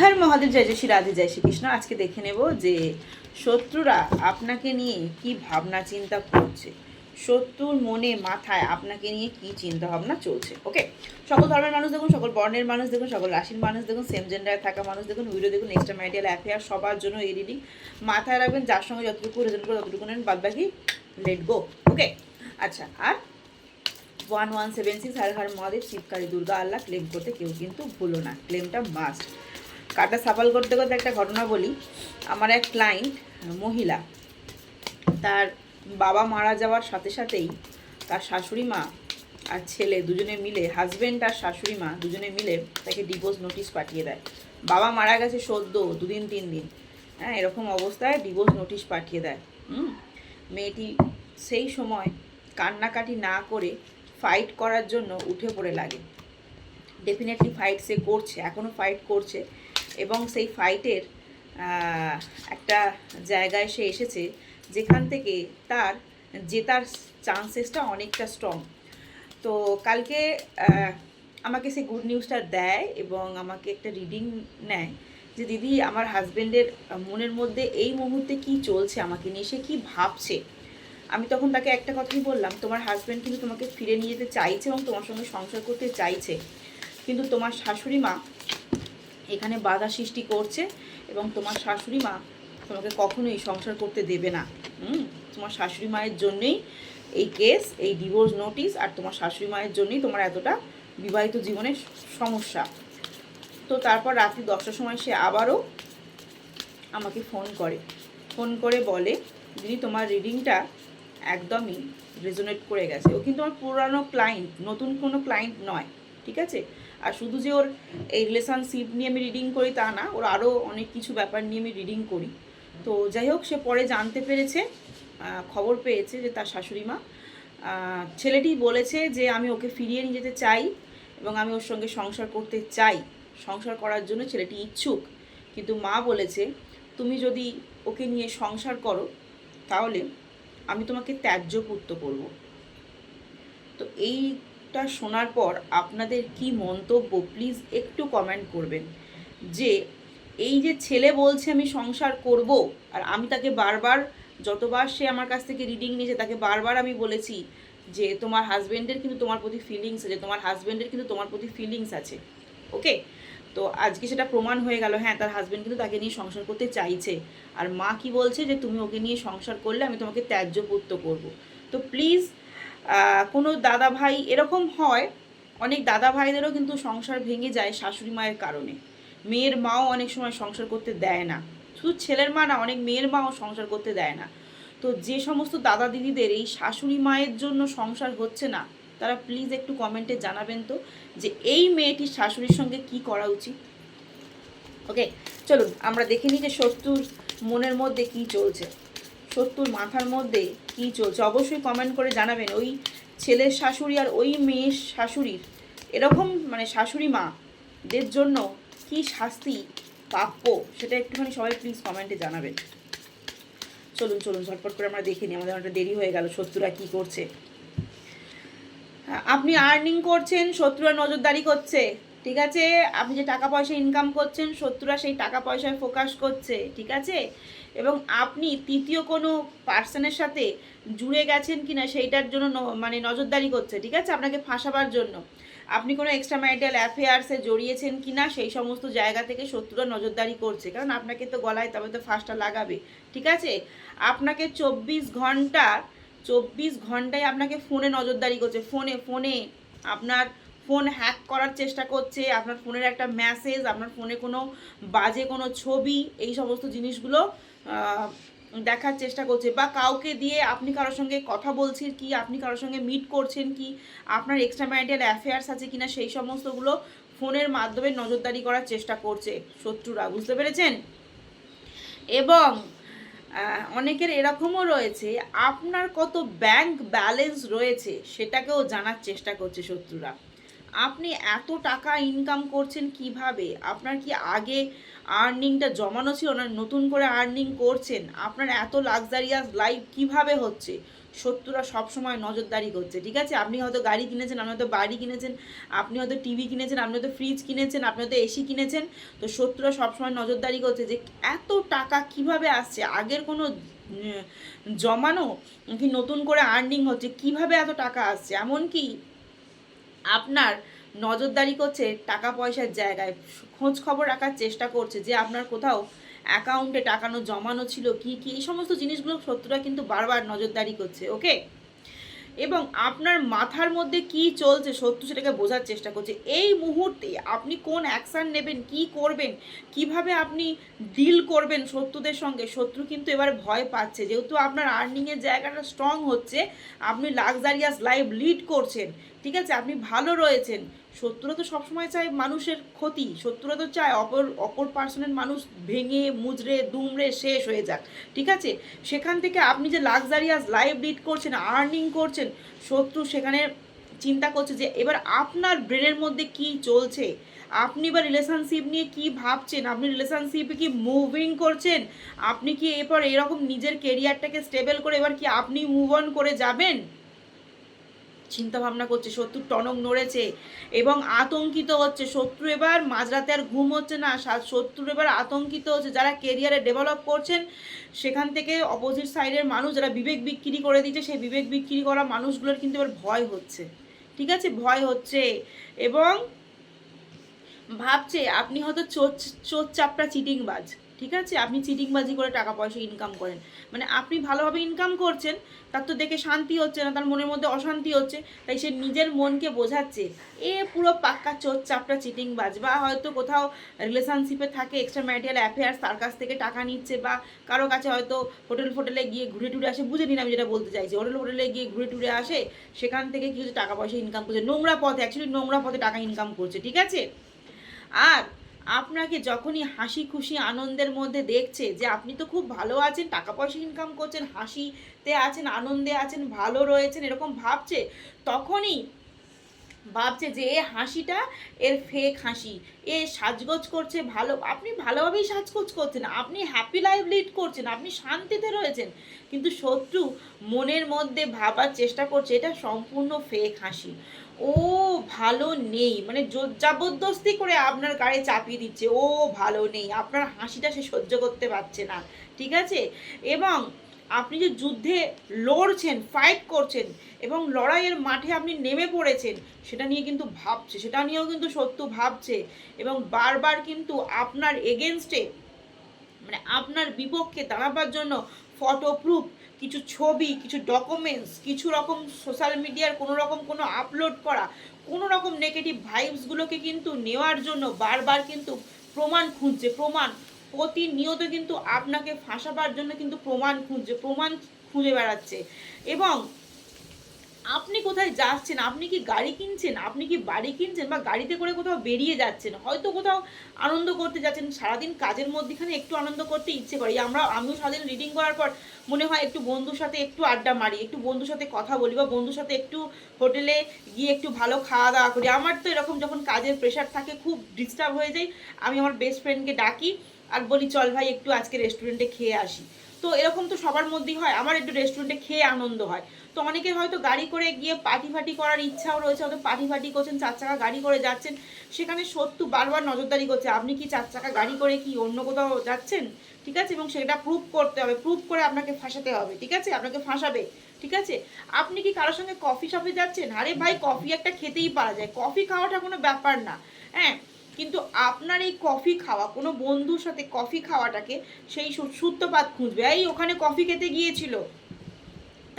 হর মহাদেব, জয় জয় শ্রী রাধে, জয় শ্রীকৃষ্ণ। আজকে দেখে নেব যে শত্রুরা আপনাকে নিয়ে কি ভাবনা, চিন্তা করছে। শত্রুর মনে, মাথায় আপনাকে নিয়ে কি চিন্তা ভাবনা চলছে, ওকে? সকল ধর্মের মানুষ দেখুন, সকল বর্ণের মানুষ দেখুন, সকল রাশির মানুষ দেখুন সেম জেন্ডারে থাকা মানুষ দেখুন ভিডিও দেখুন এক্সট্রা ম্যারিটাল অ্যাফেয়ার সবার জন্য এই রিডিং মাথায় রাখবেন, যার সঙ্গে যতটুকু রেজন করে ততটুকু নেন বাদ বাকি লেট গো ওকে? আচ্ছা আর one one seven six Har Har Mahadev শিবকারী Durga, Allah claim করতে কেউ কিন্তু ভুলো না। ক্লেমটা মাস্ট কাটা সাফাল করতে করতে একটা ঘটনা বলি। আমার এক ক্লায়েন্ট মহিলা, তার বাবা মারা যাওয়ার সাথে সাথেই তার শাশুড়ি মা আর ছেলে দুজনে মিলে হাজব্যান্ড আর শাশুড়ি মা দুজনে মিলে তাকে ডিভোর্স নোটিশ পাঠিয়ে দেয়। বাবা মারা গেছে সদ্য দুদিন, তিন দিন। হ্যাঁ এরকম অবস্থায় ডিভোর্স নোটিশ পাঠিয়ে দেয়। হুম? মেয়েটি সেই সময় কান্নাকাটি না করে ফাইট করার জন্য উঠে পড়ে লাগে। ডেফিনেটলি ফাইট সে করছে এখনও ফাইট করছে। এবং সেই ফাইটের একটা জায়গায় সে এসেছে, যেখান থেকে তার জেতার চান্সেসটা অনেকটা স্ট্রং তো কালকে আমাকে সে গুড নিউজটা দেয় এবং আমাকে একটা রিডিং নেয় যে, দিদি, আমার হাজব্যান্ডের মনের মধ্যে এই মুহূর্তে কি চলছে আমাকে নিয়ে? সে কী ভাবছে? আমি তখন তাকে একটা কথাই বললাম, তোমার হাজব্যান্ড কিন্তু তোমাকে ফিরে নিয়ে যেতে চাইছে এবং তোমার সঙ্গে সংসার করতে চাইছে, কিন্তু তোমার শাশুড়ি মা এখানে বাধা সৃষ্টি করছে এবং তোমার শাশুড়ি মা তোমাকে কখনোই সংসার করতে দেবে না। হুম? তোমার শাশুড়ি মায়ের জন্যেই এই কেস এই ডিভোর্স নোটিশ আর তোমার শাশুড়ি মায়ের জন্যই তোমার এতটা বিবাহিত জীবনের সমস্যা। তো তারপর রাত্রি দশটার সময় সে আবারও আমাকে ফোন করে। ফোন করে বলে, দিদি, তোমার রিডিংটা একদমই রেজোনেট করে গেছে। ও কিন্তু আমার পুরানো ক্লায়েন্ট নতুন কোনো ক্লায়েন্ট নয়, ঠিক আছে? আর শুধু যে ওর এই রিলেশনশিপ নিয়ে আমি রিডিং করি তা না, ওর আরও অনেক কিছু ব্যাপার নিয়ে আমি রিডিং করি। তো যাই হোক, সে পরে জানতে পেরেছে খবর পেয়েছে যে তার শাশুড়ি মা। ছেলেটি বলেছে যে আমি ওকে ফিরিয়ে নিয়ে যেতে চাই এবং আমি ওর সঙ্গে সংসার করতে চাই। সংসার করার জন্য ছেলেটি ইচ্ছুক। কিন্তু মা বলেছে, তুমি যদি ওকে নিয়ে সংসার করো, তাহলে আমি তোমাকে ত্যায্য পুত্র করব। তো এইটা শোনার পর আপনাদের কি মন্তব্য প্লিজ একটু কমেন্ট করবেন। যে এই যে ছেলে বলছে আমি সংসার করব, আর আমি তাকে বারবার, যতবার সে আমার কাছ থেকে রিডিং নিয়েছে, তাকে বারবার আমি বলেছি যে তোমার হাজবেন্ডের কিন্তু তোমার প্রতি ফিলিংস আছে, তোমার হাজবেন্ডের কিন্তু তোমার প্রতি ফিলিংস আছে। ওকে তো আজকে সেটা প্রমাণ হয়ে গেল হ্যাঁ তার হাজবেন্ড কিন্তু তাকে নিয়ে সংসার করতে চাইছে। আর মা কি বলছে যে, তুমি ওকে নিয়ে সংসার করলে আমি তোমাকে ত্যায্য পুত্র করব। তো প্লিজ কোনো দাদা ভাই এরকম হয়, অনেক দাদা ভাইদেরও কিন্তু সংসার ভেঙে যায় শাশুড়ি মায়ের কারণে। মেয়ের মাও অনেক সময় সংসার করতে দেয় না। শুধু ছেলের মা না, অনেক মেয়ের মাও সংসার করতে দেয় না। তো যে সমস্ত দাদা দিদিদের এই শাশুড়ি মায়ের জন্য সংসার হচ্ছে না, তারা প্লিজ একটু কমেন্টে জানাবেন তো যে এই মেয়েটির শাশুড়ির সঙ্গে কি করা উচিত? ওকে চলুন, আমরা দেখে নিই যে শত্রুর মনের মধ্যে কি চলছে। শত্রুর মাথার মধ্যে কি চলছে? অবশ্যই কমেন্ট করে জানাবেন। ওই ছেলের শাশুড়ি আর ওই মেয়ের শাশুড়ির এরকম মানে শাশুড়ি মাদের জন্য কি শাস্তি, প্রাপ্য? সেটা একটুখানি সবাই প্লিজ কমেন্টে জানাবেন। চলুন চলুন, ঝটপট করে আমরা দেখে নিই। আমাদের অনেকটা দেরি হয়ে গেল। শত্রুরা কি করছে? আপনি আর্নিং করছেন শত্রুরা নজরদারি করছে। ঠিক আছে? আপনি যে টাকা পয়সা ইনকাম করছেন শত্রুরা সেই টাকা পয়সায় ফোকাস করছে। ঠিক আছে? এবং আপনি তৃতীয় কোনো পার্সনের সাথে জুড়ে গেছেন কি না সেইটার জন্য মানে নজরদারি করছে, ঠিক আছে? আপনাকে ফাঁসাবার জন্য। আপনি কোনো এক্সট্রা ম্যারিটাল অ্যাফেয়ার্সে জড়িয়েছেন কি না সেই সমস্ত জায়গা থেকে শত্রুরা নজরদারি করছে। কারণ আপনাকে তো গলায় তবে তো ফাঁসটা লাগাবে, ঠিক আছে? আপনাকে চব্বিশ ঘণ্টা, চব্বিশ ঘন্টায় আপনাকে ফোনে নজরদারি করছে। ফোনে ফোনে আপনার ফোন হ্যাক করার চেষ্টা করছে, আপনার ফোনের একটা মেসেজ আপনার ফোনে কোনো বাজে কোনো ছবি, এই সমস্ত জিনিসগুলো দেখার চেষ্টা করছে বা কাউকে দিয়ে আপনি কারোর সঙ্গে কথা বলছেন কি, আপনি কারোর সঙ্গে মিট করছেন কি, আপনার এক্সট্রা ম্যারিটাল অ্যাফেয়ার্স আছে কিনা সেই সমস্তগুলো ফোনের মাধ্যমে নজরদারি করার চেষ্টা করছে শত্রুরা, বুঝতে পেরেছেন? এবং অনেকের এরকমও রয়েছে, আপনার কত ব্যাংক ব্যালেন্স রয়েছে সেটাকেও জানার চেষ্টা করছে শত্রুরা। আপনি এত টাকা ইনকাম করছেন কীভাবে? আপনার কি আগে আর্নিংটা জমানো ছিল না? নতুন করে আর্নিং করছেন? আপনার এত লাক্সারিয়াস লাইফ কীভাবে হচ্ছে? শত্রুরা সবসময় নজরদারি করছে, ঠিক আছে? আপনি হয়তো গাড়ি কিনেছেন, আপনি হয়তো বাড়ি কিনেছেন, আপনি হয়তো টিভি কিনেছেন, আপনি হয়তো ফ্রিজ কিনেছেন, আপনি হয়তো এসি কিনেছেন। তো শত্রুরা সবসময় নজরদারি করছে যে এত টাকা কীভাবে আসছে? আগের কোনো জমানো কি নতুন করে আর্নিং হচ্ছে? কীভাবে এত টাকা আসছে? এমনকি আপনার নজরদারি করছে টাকা পয়সার জায়গায়। খোঁজ খবর রাখার চেষ্টা করছে যে আপনার কোথাও অ্যাকাউন্টে টাকানো জমানো ছিল, কি কি, এই সমস্ত জিনিসগুলো শত্রুরা কিন্তু বারবার নজরদারি করছে ওকে এবং আপনার মাথার মধ্যে কি চলছে সত্য সেটাকে বোঝার চেষ্টা করছে। এই মুহূর্তে আপনি কোন অ্যাকশান নেবেন, কি করবেন, কীভাবে আপনি ডিল করবেন শত্রুদের সঙ্গে, শত্রু কিন্তু এবার ভয় পাচ্ছে। যেহেতু আপনার আর্নিংয়ের জায়গাটা স্ট্রং হচ্ছে, আপনি লাক্সারিয়াস লাইফ লিড করছেন, ঠিক আছে? আপনি ভালো রয়েছেন শত্রুরা তো সবসময় চায় মানুষের ক্ষতি, শত্রুরা তো চায় অপর অপর পার্সনের মানুষ ভেঙে, মুজড়ে, দুমড়ে শেষ হয়ে যাক, ঠিক আছে? সেখান থেকে আপনি যে লাক্সারিয়াস লাইফ লিড করছেন আর্নিং করছেন, শত্রু সেখানে চিন্তা করছে যে এবার আপনার ব্রেনের মধ্যে কি চলছে? আপনি এবার রিলেশনশিপ নিয়ে কি ভাবছেন? আপনি রিলেশনশিপে কি মুভিং করছেন? আপনি কি এরপর এরকম নিজের কেরিয়ারটাকে স্টেবল করে এবার কি আপনি মুভ অন করে যাবেন? চিন্তা ভাবনা করছে শত্রু টনক নড়েছে এবং আতঙ্কিত হচ্ছে। শত্রু এবার মাঝরাতে আর ঘুম হচ্ছে না। সা- শত্রু এবার আতঙ্কিত হচ্ছে। যারা কেরিয়ারে ডেভেলপ করছেন, সেখান থেকে অপোজিট সাইডের মানুষ যারা বিবেক বিক্রি করে দিচ্ছে, সেই বিবেক বিক্রি করা মানুষগুলোর কিন্তু এবার ভয় হচ্ছে। ঠিক আছে? ভয় হচ্ছে এবং ভাবছে, আপনি হয়তো চোর চোর চাপটা চিটিংবাজ। ঠিক আছে? আপনি চিটিংবাজি করে টাকা পয়সা ইনকাম করেন। মানে আপনি ভালোভাবে ইনকাম করছেন, তার তো দেখে শান্তি হচ্ছে না, তার মনের মধ্যে অশান্তি হচ্ছে, তাই সে নিজের মনকে বোঝাচ্ছে। এ পুরো পাক্কা চোর চাপটা চিটিংবাজ বা হয়তো কোথাও রিলেশনশিপে থাকে এক্সট্রা ম্যারিটাল অ্যাফেয়ার্স তার কাছ থেকে টাকা নিচ্ছে বা কারও কাছে হয়তো হোটেল ফোটেলে গিয়ে ঘুরে টুরে আসে, বুঝে নিন আমি যেটা বলতে চাইছি। হোটেল ফোটেলে গিয়ে ঘুরে টুরে আসে, সেখান থেকে কিছু টাকা পয়সা ইনকাম করছে? নোংরা পথে অ্যাকচুয়ালি নোংরা পথে টাকা ইনকাম করছে, ঠিক আছে? আর আপনাকে যখনই হাসি খুশি আনন্দের মধ্যে দেখছে যে আপনি তো খুব ভালো আছেন টাকা পয়সা ইনকাম করছেন, হাসিতে আছেন, আনন্দে আছেন, ভালো রয়েছেন, এরকম ভাবছে, তখনই ভাবছে যে এ হাসিটা, এর ফেক হাসি। এ সাজগোজ করছে ভালো, আপনি ভালোভাবেই সাজগোজ করছেন, আপনি হ্যাপি লাইফ লিড করছেন, আপনি শান্তিতে রয়েছেন। কিন্তু শত্রু মনের মধ্যে ভাবার চেষ্টা করছে, এটা সম্পূর্ণ ফেক হাসি। ও ভালো নেই মানে জবরদস্তি করে আপনার গায়ে চাপিয়ে দিচ্ছে, ও ভালো নেই, আপনার হাসিটা সে সহ্য করতে পারছে না, ঠিক আছে? এবং আপনি যে যুদ্ধে লড়ছেন ফাইট করছেন এবং লড়াইয়ের মাঠে আপনি নেমে পড়েছেন, সেটা নিয়ে কিন্তু ভাবছে, সেটা নিয়েও কিন্তু সত্য ভাবছে এবং বারবার কিন্তু আপনার এগেনস্টে মানে আপনার বিপক্ষে দাঁড়াবার জন্য ফটো প্রুফ কিছু ছবি, কিছু ডকুমেন্টস কিছু রকম সোশ্যাল মিডিয়ার কোনো রকম কোনো আপলোড করা, কোনো রকম নেগেটিভ ভাইবসগুলোকে কিন্তু নেওয়ার জন্য বারবার কিন্তু প্রমাণ খুঁজছে, প্রমাণ প্রতিনিয়ত কিন্তু আপনাকে ফাঁসাবার জন্য কিন্তু প্রমাণ খুঁজছে, প্রমাণ খুঁজে বেড়াচ্ছে। এবং আপনি কোথায় যাচ্ছেন, আপনি কি গাড়ি কিনছেন, আপনি কি বাড়ি কিনছেন বা গাড়িতে করে কোথাও বেরিয়ে যাচ্ছেন, হয়তো কোথাও আনন্দ করতে যাচ্ছেন, সারাদিন কাজের মধ্যেখানে একটু আনন্দ করতে ইচ্ছে করে। আমরা, আমিও সারাদিন রিডিং করার পর মনে হয় একটু বন্ধুর সাথে একটু আড্ডা মারি, একটু বন্ধুর সাথে কথা বলি বা বন্ধুর সাথে একটু হোটেলে গিয়ে একটু ভালো খাওয়া দাওয়া করি। আমার তো এরকম যখন কাজের প্রেশার থাকে, খুব ডিস্টার্ব হয়ে যায় আমি আমার বেস্ট ফ্রেন্ডকে ডাকি আর বলি, চল ভাই, একটু আজকে রেস্টুরেন্টে খেয়ে আসি। তো এরকম তো সবার মধ্যেই হয়। আমার একটু রেস্টুরেন্টে খেয়ে আনন্দ হয়। তো অনেকের হয়তো গাড়ি করে গিয়ে পার্টি ফাটি করার ইচ্ছাও রয়েছে। হয়তো পার্টি ফাটি করছেন, চার চাকা গাড়ি করে যাচ্ছেন। সেখানে সত্যু বারবার নজরদারি করছে, আপনি কি চার চাকা গাড়ি করে কি অন্য কোথাও যাচ্ছেন? ঠিক আছে? এবং সেটা প্রুভ করতে হবে। প্রুভ করে আপনাকে ফাঁসাতে হবে। ঠিক আছে? আপনাকে ফাঁসাবে। ঠিক আছে? আপনি কি কারোর সঙ্গে কফি শপে যাচ্ছেন? আরে ভাই কফি একটা খেতেই পারা যায়। কফি খাওয়াটা কোনো ব্যাপার না। হ্যাঁ? কিন্তু আপনার এই কফি খাওয়া, কোনো বন্ধুর সাথে কফি খাওয়াটাকে সেই সূত্রপাত খুঁজবে। এই ওখানে কফি খেতে গিয়েছিল।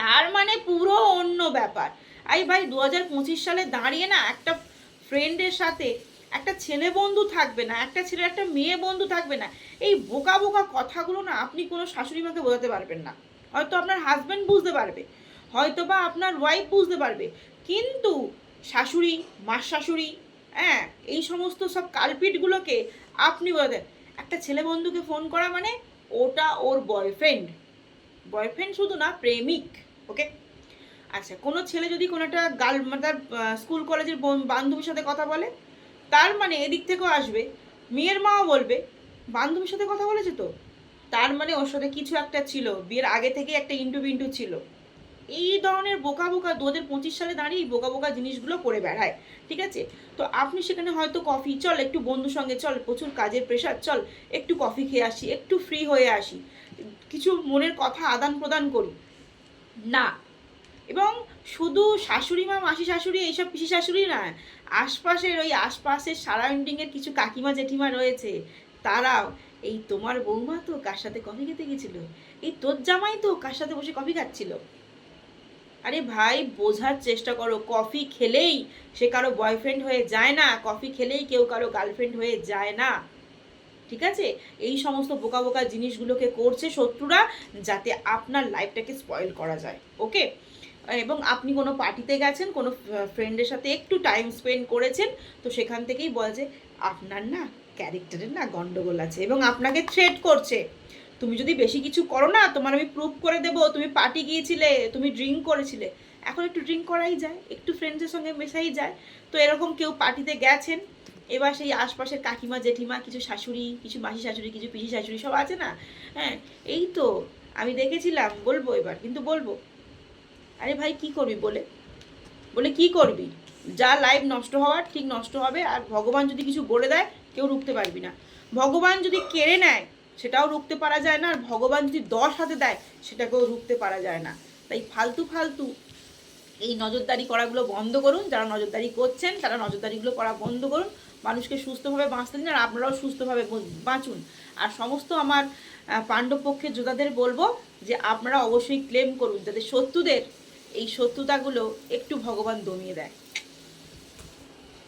তার মানে পুরো অন্য ব্যাপার। আই ভাই দু হাজার পঁচিশ সালে দাঁড়িয়ে না একটা ফ্রেন্ডের সাথে একটা ছেলে বন্ধু থাকবে না, একটা ছেলে, একটা মেয়ে বন্ধু থাকবে না। এই বোকা বোকা কথাগুলো না আপনি কোনো শাশুড়ি মাকে বোঝাতে পারবেন না। হয়তো আপনার হাজব্যান্ড বুঝতে পারবে হয়তো বা আপনার ওয়াইফ বুঝতে পারবে। কিন্তু শাশুড়ি মাস শাশুড়ি হ্যাঁ এই সমস্ত সব কালপিটগুলোকে আপনি বোঝাতেন একটা ছেলে বন্ধুকে ফোন করা মানে ওটা ওর বয়ফ্রেন্ড বয়ফ্রেন্ড শুধু না, প্রেমিক, ওকে? আচ্ছা কোনো ছেলে যদি কোনো একটা গার্ল মানে তার স্কুল কলেজের বন- বান্ধবীর সাথে কথা বলে, তার মানে এদিক থেকেও আসবে, মেয়ের মাও বলবে, বান্ধবীর সাথে কথা বলেছে তো? তার মানে ওর সাথে কিছু একটা ছিল, বিয়ের আগে থেকে একটা ইন্টু বিন্টু ছিল। এই ধরনের বোকা বোকা দু পঁচিশ সালে দাঁড়িয়ে এই বোকা বোকা জিনিসগুলো করে বেড়ায়, ঠিক আছে? তো আপনি সেখানে হয়তো কফি চল একটু বন্ধুর সঙ্গে, চল প্রচুর কাজের প্রেশার চল একটু কফি খেয়ে আসি, একটু ফ্রি হয়ে আসি। কিছু মনের কথা আদান প্রদান করি। না। এবং শুধু শাশুড়ি মা, মাসি শাশুড়ি, এইসব পিসি শাশুড়ি না, আশপাশের ওই আশপাশের সারাউন্ডিংয়ের কিছু কাকিমা, জেঠিমা রয়েছে, তারাও, এই তোমার বৌমা তো কার সাথে কফি খেতে গেছিল? এই তোর জামাই তো কার সাথে বসে কফি খাচ্ছিল? আরে ভাই, বোঝার চেষ্টা করো। কফি খেলেই সে কারও বয়ফ্রেন্ড হয়ে যায় না, কফি খেলেই কেউ কারও গার্লফ্রেন্ড হয়ে যায় না। ঠিক আছে? এই সমস্ত বোকা বোকা জিনিসগুলোকে করছে শত্রুরা যাতে আপনার লাইফটাকে স্পয়েল করা যায় ওকে এবং আপনি কোনো পার্টিতে গেছেন, কোনো ফ্রেন্ডের সাথে একটু টাইম স্পেন্ড করেছেন, তো সেখান থেকেই বলে যে, আপনার না ক্যারেক্টারের না গন্ডগোল আছে এবং আপনাকে থ্রেট করছে। তুমি যদি বেশি কিছু করো না, তোমার আমি প্রুভ করে দেবো, তুমি পার্টি গিয়েছিলে, তুমি ড্রিঙ্ক করেছিলে। এখন একটু ড্রিঙ্ক করাই যায়, একটু ফ্রেন্ডসের সঙ্গে মেশাই যায়। তো এরকম কেউ পার্টিতে গেছেন, এবার সেই আশপাশের কাকিমা, জেঠিমা, কিছু শাশুড়ি, কিছু মাসি শাশুড়ি, কিছু পিসি শাশুড়ি সব আছে না? হ্যাঁ এই তো আমি দেখেছিলাম, বলব এবার, কিন্তু বলব। আরে ভাই, কি করবি বলে? বলে, কি করবি? যা লাইফ নষ্ট হওয়ার, ঠিক নষ্ট হবে, আর ভগবান যদি কিছু বলে দেয়, কেউ রুখতে পারবি না। ভগবান যদি কেড়ে নেয় সেটাও রুখতে পারা যায় না আর ভগবান যদি দশ হাতে দেয় সেটাকেও রুখতে পারা যায় না। তাই ফালতু ফালতু এই নজরদারি করাগুলো বন্ধ করুন যারা নজরদারি করছেন তারা নজরদারিগুলো করা বন্ধ করুন। মানুষকে সুস্থভাবে বাঁচতে দিন আর আপনারাও সুস্থভাবে বাঁচুন। আর সমস্ত আমার আহ, পাণ্ডব পক্ষের যোদ্ধাদের বলব যে আপনারা অবশ্যই ক্লেম করুন যাতে শত্রুদের এই শত্রুতাগুলো একটু ভগবান দমিয়ে দেয়।